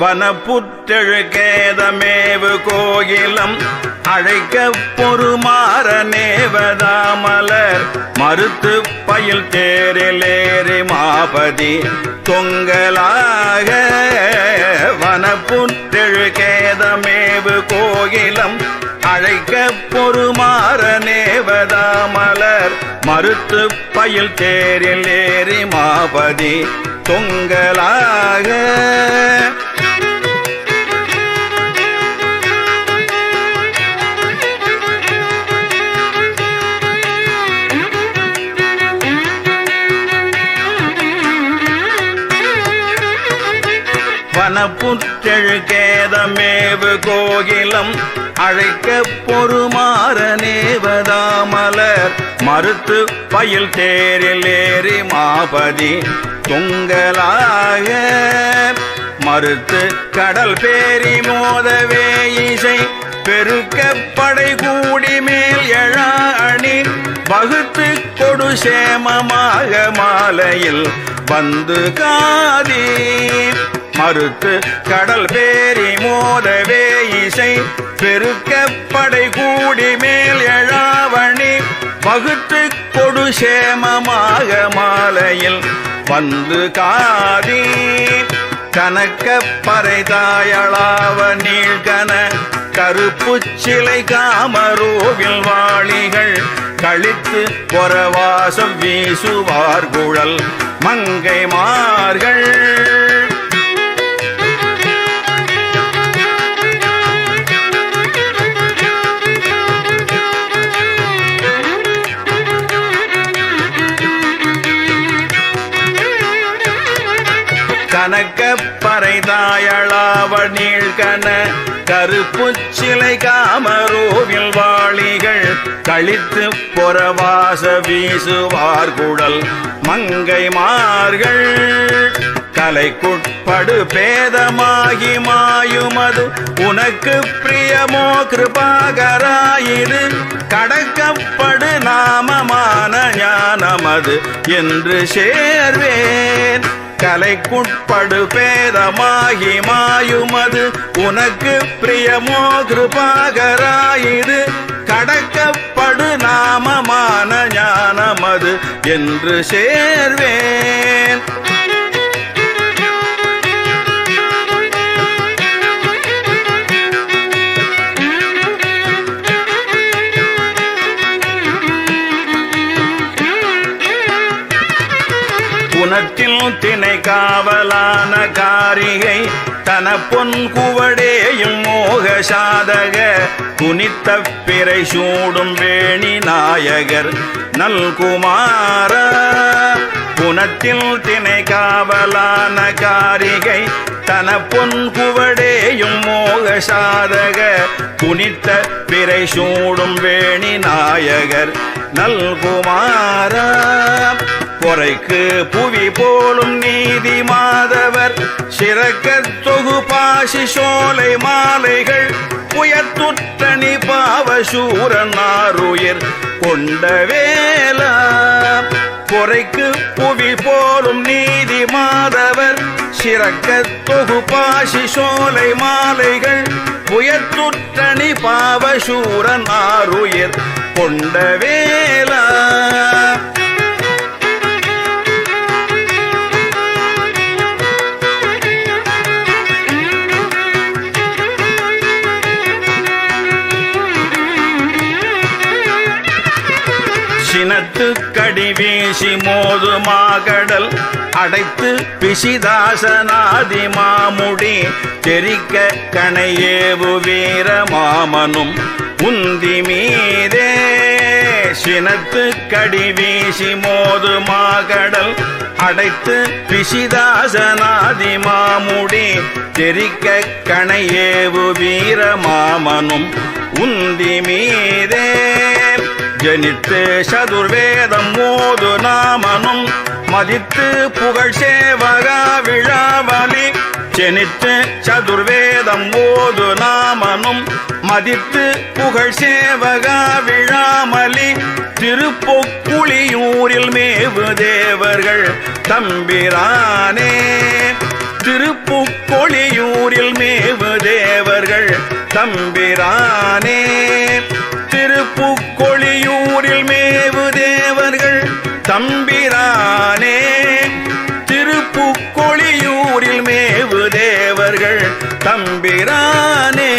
வனப்புற்றெழு கேதமேவு கோயிலம். அழைக்க பொறுமாற நேவதாமலர். மறுத்து பயில் தேரிலேறி மாபதி. தொங்கலாக வனப்புற்றெழு கேதமேவு கோயிலம். அழைக்க பொறுமாற நேவதாமலர். மறுத்து பயில் தேரில் ஏறி மாபதி. தொங்கலாக மனப்புற்றெழுகேதமேவு கோகிலம். அழைக்க பொறுமாற நேவதாமலர். மறுத்து பயில் தேரில் ஏறி மாபதி தொங்கலாக. மறுத்து கடல் பேரி மோதவே இசை. பெருக்க படை கூடி மேல் எழா அணி வகுத்து கொடு சேமமாக மாலையில். வந்து காதி மறுத்து கடல் பேரி மோதவே இசை. பெருக்க படை கூடி மேல் எழாவணி வகுத்து கொடு சேமமாக மாலையில் வந்து காதி. கனக்க பறை தாயளாவ நீழ்கன கருப்பு சிலை காமரோவில் வாளிகள் கழித்து பொறவாசம் வீசுவார் குழல் மங்கைமார்கள் கனக்க பறைதாயளாவ நீழ்கன கருப்பு சிலை காமரோவில் வாளிகள் கழித்து புறவாச வீசுவார் மங்கை மார்கள். கலைக்குட்படு பேதமாகி மாயுமது உனக்கு பிரியமோ கிருபாகராயிரு. கடக்கப்படு நாமமான ஞானமது என்று சேர்வேன். கலைக்குட்படு பேதமாகி மாயுமது. உனக்கு பிரியமோ கிருபாகராயிரு கடக்கப்படு நாமமான ஞானமது என்று சேர்வேன். குணத்தில் திணை காவலான காரிகை தன பொன் குவடேயும் மோக சாதக துணித்த பிறை சூடும் வேணி நாயகர் நல்குமார. குணத்தில் திணை காவலான காரிகை தன பொன் குவடேயும் மோக சாதக துணித்த பிறை சூடும் வேணி நாயகர் நல்குமார. பொறைக்கு புவி போலும் நீதி மாதவர். சிறக்க தொகுபாசி சோலை மாலைகள். புயத்துற்றணி பாவசூரன் ஆருயிர் கொண்ட வேலா பொறைக்கு புவி போலும் நீதி மாதவர். சிறக்க தொகுபாசி சோலை மாலைகள். புயத்துற்றணி பாவசூரன் ஆருயிர் கொண்ட வேலா சினத்து கடி வீசி மோது மாகடல் அடைத்து பிசிதாசனாதி மாமுடி தெரிக்க கணையேவு வீர மாமனும் உந்தி மீதே. சினத்து கடி வீசி மோது மாகடல் அடைத்து பிசிதாசனாதி மாமுடி தெரிக்க கணையேவு வீர மாமனும் உந்தி மீதே. ஜனித்து சதுர்வேதம் மோது நாமனும் மதித்து புகழ் சேவகா விழாவலி. ஜனித்து சதுர்வேதம் மோது நாமனும் மதித்து புகழ் சேவகா விழாமலி. திருப்பொக்குழியூரில் மேவு தேவர்கள் தம்பிரானே. திருப்புக்கொழியூரில் மேவு தேவர்கள் தம்பிரானே. கொளியூரில் மேவு தேவர்கள் தம்பிரானே. திருப்புக்கொளியூரில் மேவு தேவர்கள் தம்பிரானே.